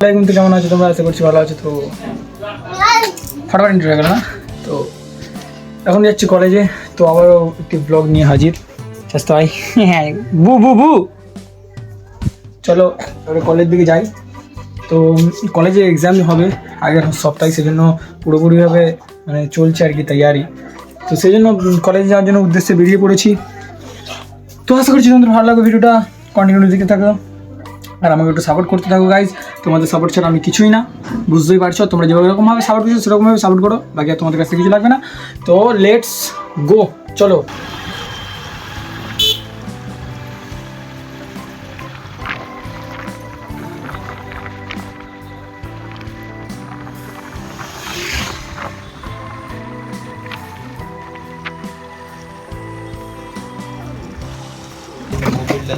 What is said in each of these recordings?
কিন্তু কেমন আছো তোমরা? আশা করছি ভালো আছো। তো ফাটাফাট ইন্টারভিউ গেল না? তো এখন যাচ্ছি কলেজে তো আবারও একটি ব্লগ নিয়ে হাজির। চেষ্টা হয় হ্যাঁ বু বু বু চলো, এবারে কলেজের দিকে যাই। তো কলেজে এক্সাম হবে। আগের সপ্তাহে সেজন্য পুরোপুরিভাবে মানে চলছে আর কি তৈয়ারি। তো সেই জন্য কলেজে যাওয়ার জন্য উদ্দেশ্যে বেরিয়ে পড়েছি। তো আশা করছি তোমাদের ভালো লাগবে ভিডিওটা। কন্টিনিউ দিকে থাকো। আর আমাকে একটু সাপোর্ট করতে থাকো গাইজ তোমাদের সাপোর্ট ছাড়া আমি কিছুই না। বুঝতেই পারছ? তোমরা যেভাবে এরকমভাবে সাপোর্ট করছ, সেরকমভাবে সাপোর্ট করো। বাকি আর তোমাদের কাছে কিছু লাগবে না। তো লেটস গো চলো।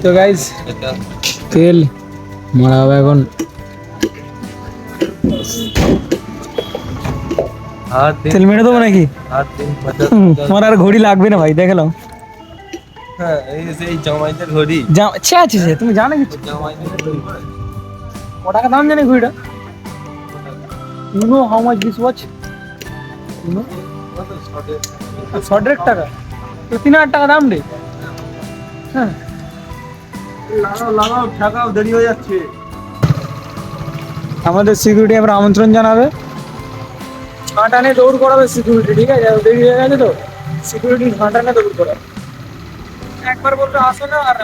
তো গাইজ তেল। মারা হবে এখন হাত দিন তেল মেরে দেবো নাকি হাত দিন পঞ্চাশ তোমার আর ঘড়ি লাগবে না ভাই দেখলাম হ্যাঁ এই সেই জামাইদের ঘড়ি যা ছে আছে সে তুমি জানো কিছু জামাইদের ঘড়ি ক টাকা দাম জানি ঘড়িটা you know how much this watch you know short টাকা তো তিন হাজার টাকা দাম রে হ্যাঁ লাগাও লাগাও ঠেকাও দেরি হয়ে যাচ্ছে। আমাদের সিকিউরিটি এবার আমন্ত্রণ জানাবে। ঘাটানে দৌড় করাবে সিকিউরিটি ঠিক আছে? দেরি হয়ে গেছে তো? সিকিউরিটি ঘাটানে দৌড় করাবে। একবার বলতে আসো না আর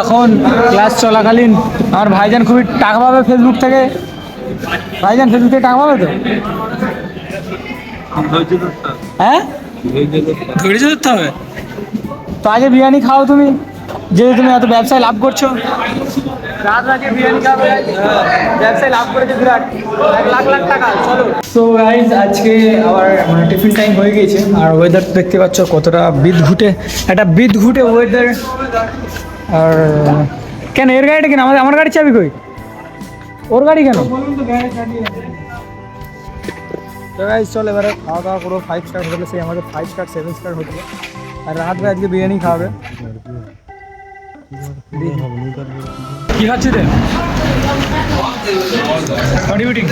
এখন ক্লাস চলাকালীন আমার ভাইজান খুবই টাকা পাবে ফেসবুক থেকে ভাইজান ফেসবুক থেকে টাকা পাবে তো? হ্যাঁ? ধৈর্য ধরতে হবে তো আগে বিরিয়ানি খাও তুমি যেহেতু তুমি এত ব্যবসায় লাভ করছ। রাত রাতে বিরিয়ানি খাবে। ব্যবসায় লাভ করেছে বিরাট। এক লাখ লাখ টাকা চলো। সো গাইজ আজকে আবার মানে টিফিন টাইম হয়ে গিয়েছে। আর ওয়েদার দেখতে পাচ্ছ কতটা বিদঘুটে একটা বিদঘুটে ওয়েদার আর কেন এর গাড়িটা কেন? আমার আমার গাড়ি চাবি কই? ওর গাড়ি কেন? তো গাইজ চল এবারে খাওয়া দাওয়া করব ফাইভ স্টার হোটেলে সেই আমাদের ফাইভ স্টার সেভেন স্টার হোটেলে আর রাত ভাই আজকে বিরিয়ানি খাওয়াবে কি খাচ্ছি রে? কন্ট্রিবিউটিং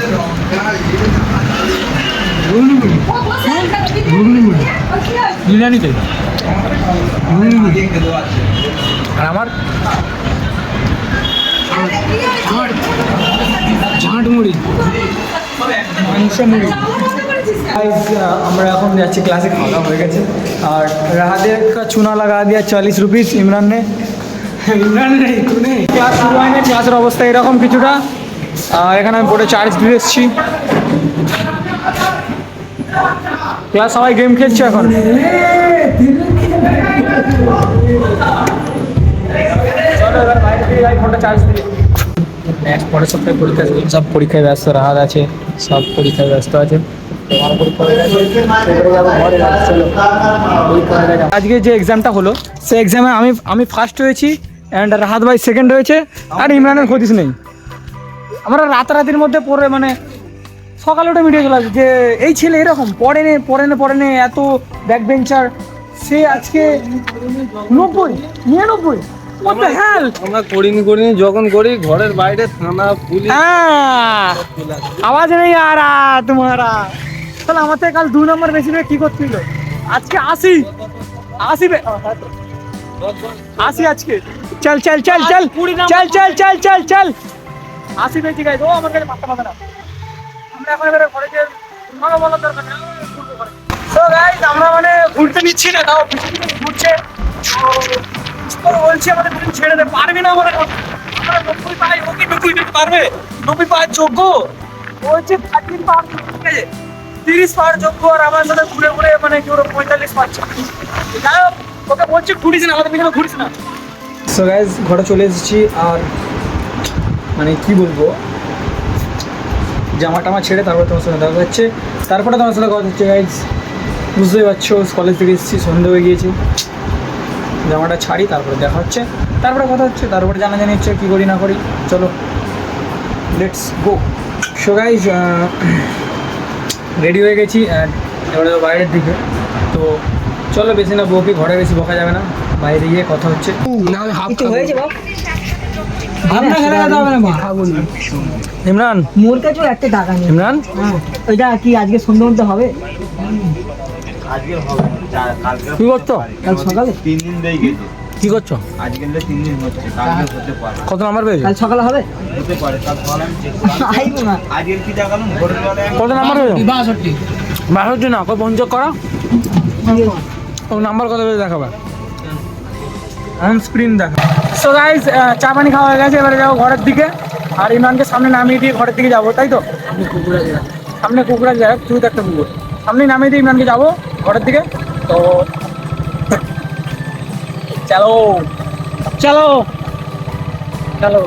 বিরিয়ানিতে। আর আমার। ঝাঁট মুড়ি আমরা এখন যাচ্ছি ক্লাসে খাওয়া হয়ে গেছে। আর রাহাদের চুনা লাগা দিয়ে চল্লিশ রুপিস ইমরান নে। ইমরান ক্লাস শুরু হয়নি ক্লাসের অবস্থা এরকম কিছুটা। আর এখানে আমি বোর্ডে চার্জ দিয়ে এসেছি। ক্লাস সবাই গেম খেলছে এখন? চার্জ দিয়ে। নেক্সট পরের সপ্তাহে পরীক্ষা সব পরীক্ষায় ব্যস্ত রাহাত আছে সব পরীক্ষায় ব্যস্ত আছে। আজকে যে এক্সামটা হলো সেই এক্সামে আমি আমি ফার্স্ট হয়েছি অ্যান্ড রাহাত ভাই সেকেন্ড হয়েছে আর ইমরানের ক্ষতিস নেই। আমরা রাতারাতির মধ্যে পড়ে মানে সকালে উঠে ভিডিও চলে যে এই ছেলে এরকম পড়ে নে পড়ে নে পড়ে নে এত ব্যাক বেঞ্চার সে আজকে নব্বই নিরানব্বই। What the hell? আমরা করিনি করিনি যখন করি ঘরের বাইরে থানা পুলিশ আহ, আওয়াজ নেই আ রা তোমারা তাহলে আমার থেকে কাল দুই নম্বর বেশি পেয়ে কি করছিল আজকে আসি। আসি আসি আজকে। চল চল চল চল। চল চল চল চল চল। আসি পেয়েছি গাইজ ও আমার কাছে পাত্তা পাবে না। আমরা এখন এবারে ঘরে যে তোমাকে বলার দরকার নেই। তো গাইজ আমরা মানে ঘুরতে নিচ্ছি না তাও ঘুরছে। তো ও বলছি আমাদের ছেড়ে পারবি না আমরা পারবে? পাওয়ার যোগ্য? পাওয়ার তিরিশ পাওয়ার যোগ্য, আর আমার ঘুরে ঘুরে মানে কি ওরা পঁয়তাল্লিশ বলছি না না। ঘরে চলে এসেছি, আর মানে কি বলব? জামা টামা ছেড়ে তারপরে তোমার সঙ্গে দেখা যাচ্ছে তারপরে তোমার সাথে কথা হচ্ছে গাইজ বুঝতেই পারছ কলেজ থেকে এসেছি, সন্ধে হয়ে গিয়েছে। জামাটা ছাড়ি তারপরে দেখা হচ্ছে। তারপরে কথা হচ্ছে তারপরে জানা জানি হচ্ছে কী করি না করি। চলো let's go so guys ready হয়ে গেছি এবারে তো বাইরের দিকে। তো চলো বেশি না বউকে ঘরে বেশি বকা যাবে না। বাইরে গিয়ে কথা হচ্ছে। ইমরান? মোর কাছেও একটা টাকা নেই। ইমরান? হ্যাঁ ওইটা কি আজকে সন্ধ্যে মধ্যে হবে? আজকে হবে চা- কালকে কি করছ? কাল সকালে? তিন দিন দিয়ে গেছে। কি করছ? আজকে তিন দিন হচ্ছে কালকে হতে পারে। কত নাম্বার পেয়েছ? কাল সকালে হবে? হতে পারে আমি চেক না। আজকের কি দেখালাম? কত নাম্বার পেয়েছ? বাষট্টি। না কত পঞ্চাশ করা? ও নাম্বার কত পেয়েছে দেখাবা? অন স্ক্রিন দেখা সো গাইস চা পানি খাওয়া হয়ে গেছে এবারে যাব ঘরের দিকে। আর ইমরানকে সামনে নামিয়ে দিয়ে ঘরের দিকে যাব তাই তো? সামনে কুকুরা যায় তুই তো একটা কুকুর। সামনে নামিয়ে দিয়ে ইমরানকে যাব। ঘরের দিকে তো চলো। চলো। চলো।